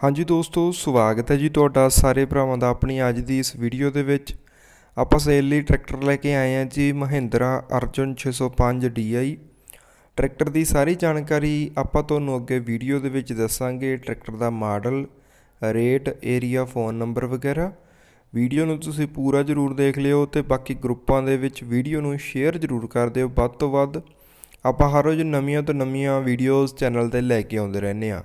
ਹਾਂਜੀ ਦੋਸਤੋ, ਸਵਾਗਤ ਹੈ ਜੀ ਤੁਹਾਡਾ ਸਾਰੇ ਭਰਾਵਾਂ ਦਾ ਆਪਣੀ ਅੱਜ ਦੀ ਇਸ ਵੀਡੀਓ ਦੇ ਵਿੱਚ। ਆਪਾਂ ਸੇਲ ਲਈ ਟਰੈਕਟਰ ਲੈ ਕੇ ਆਏ ਹਾਂ ਜੀ ਮਹਿੰਦਰਾ ਅਰਜੁਨ 605 DI ਟਰੈਕਟਰ ਦੀ ਸਾਰੀ ਜਾਣਕਾਰੀ ਆਪਾਂ ਤੁਹਾਨੂੰ ਅੱਗੇ ਵੀਡੀਓ ਦੇ ਵਿੱਚ ਦੱਸਾਂਗੇ। ਟਰੈਕਟਰ ਦਾ model, rate, area, phone number ਵਗੈਰਾ। ਵੀਡੀਓ ਨੂੰ ਤੁਸੀਂ ਪੂਰਾ ਜ਼ਰੂਰ ਦੇਖ ਲਿਓ ਤੇ ਬਾਕੀ ਗਰੁੱਪਾਂ ਦੇ ਵਿੱਚ ਵੀਡੀਓ ਨੂੰ ਸ਼ੇਅਰ ਜ਼ਰੂਰ ਕਰ ਦਿਓ। ਵੱਧ ਤੋਂ ਵੱਧ ਆਪਾਂ ਹਰ ਰੋਜ਼ ਨਵੀਆਂ ਤੋਂ ਨਵੀਆਂ ਵੀਡੀਓਜ਼ ਚੈਨਲ ਤੇ ਲੈ ਕੇ ਆਉਂਦੇ ਰਹਿੰਦੇ ਆ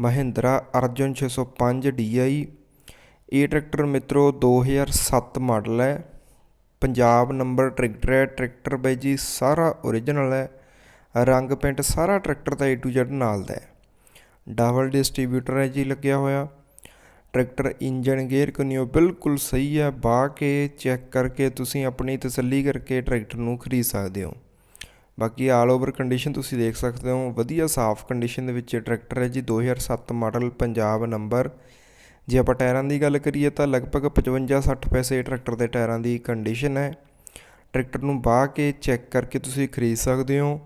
ਮਹਿੰਦਰਾ, ਅਰਜੁਨ 605 DI ਇਹ ਟਰੈਕਟਰ ਮਿੱਤਰੋ 2007 ਮਾਡਲ ਹੈ। ਪੰਜਾਬ ਨੰਬਰ ਟਰੈਕਟਰ ਹੈ, ਟਰੈਕਟਰ ਬਾਈ ਜੀ ਸਾਰਾ ਓਰੀਜਨਲ ਹੈ। ਰੰਗ ਪੈਂਟ ਸਾਰਾ ਟਰੈਕਟਰ ਦਾ A to Z ਨਾਲ ਦਾ ਹੈ। ਡਬਲ ਡਿਸਟ੍ਰੀਬਿਊਟਰ ਹੈ ਜੀ, ਲੱਗਿਆ ਹੋਇਆ। ਟਰੈਕਟਰ ਇੰਜਨ ਗੇਅਰ ਕਨਿਓ ਬਿਲਕੁਲ ਸਹੀ ਹੈ। ਬਾ ਕੇ ਚੈੱਕ ਕਰਕੇ ਤੁਸੀਂ ਆਪਣੀ ਤਸੱਲੀ ਕਰਕੇ ਟਰੈਕਟਰ ਨੂੰ ਖਰੀਦ ਸਕਦੇ ਹੋ। ਬਾਕੀ ਆਲ ਓਵਰ ਕੰਡੀਸ਼ਨ ਤੁਸੀਂ ਦੇਖ ਸਕਦੇ ਹੋ ਵਧੀਆ ਸਾਫ਼ ਕੰਡੀਸ਼ਨ ਦੇ ਵਿੱਚ ਟਰੈਕਟਰ ਹੈ ਜੀ 2007 ਮਾਡਲ ਪੰਜਾਬ ਨੰਬਰ ਜੇ ਆਪਾਂ ਟਾਇਰਾਂ ਦੀ ਗੱਲ ਕਰੀਏ ਤਾਂ ਲਗਭਗ 55-60 ਪੈਸੇ ਟਰੈਕਟਰ ਦੇ ਟਾਇਰਾਂ ਦੀ ਕੰਡੀਸ਼ਨ ਹੈ। ਟਰੈਕਟਰ ਨੂੰ ਬਾਹ ਕੇ ਚੈੱਕ ਕਰਕੇ ਤੁਸੀਂ ਖਰੀਦ ਸਕਦੇ ਹੋ।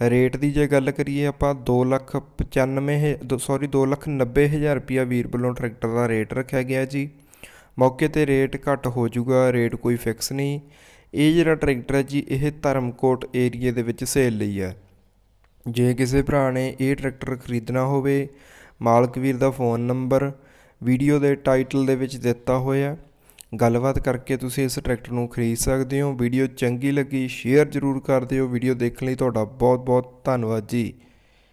ਰੇਟ ਦੀ ਜੇ ਗੱਲ ਕਰੀਏ ਆਪਾਂ 2,95 ਸੌਰੀ 2,90,000 ਰੁਪਿਆ ਵੀਰ ਵੱਲੋਂ ਟਰੈਕਟਰ ਦਾ ਰੇਟ ਰੱਖਿਆ ਗਿਆ ਜੀ। ਮੌਕੇ ਤੇ ਰੇਟ ਘੱਟ ਹੋ ਜਾਊਗਾ ਰੇਟ ਕੋਈ ਫਿਕਸ ਨਹੀਂ। ਇਹ ਜਿਹੜਾ ਟਰੈਕਟਰ ਹੈ ਜੀ, ਇਹ ਧਰਮਕੋਟ ਏਰੀਏ ਦੇ ਵਿੱਚ ਸੇਲ ਲਈ ਹੈ। ਜੇ ਕਿਸੇ ਭਰਾ ਨੇ ਇਹ ਟਰੈਕਟਰ ਖਰੀਦਣਾ ਹੋਵੇ, ਮਾਲਕ ਵੀਰ ਦਾ ਫੋਨ ਨੰਬਰ, ਵੀਡੀਓ ਦੇ ਟਾਈਟਲ ਦੇ ਵਿੱਚ ਦਿੱਤਾ ਹੋਇਆ ਗੱਲਬਾਤ ਕਰਕੇ ਤੁਸੀਂ ਇਸ ਟਰੈਕਟਰ ਨੂੰ ਖਰੀਦ ਸਕਦੇ ਹੋ। ਵੀਡੀਓ ਚੰਗੀ ਲੱਗੀ, ਸ਼ੇਅਰ ਜ਼ਰੂਰ ਕਰ ਦਿਓ। ਵੀਡੀਓ ਦੇਖਣ ਲਈ ਤੁਹਾਡਾ ਬਹੁਤ ਬਹੁਤ ਧੰਨਵਾਦ ਜੀ।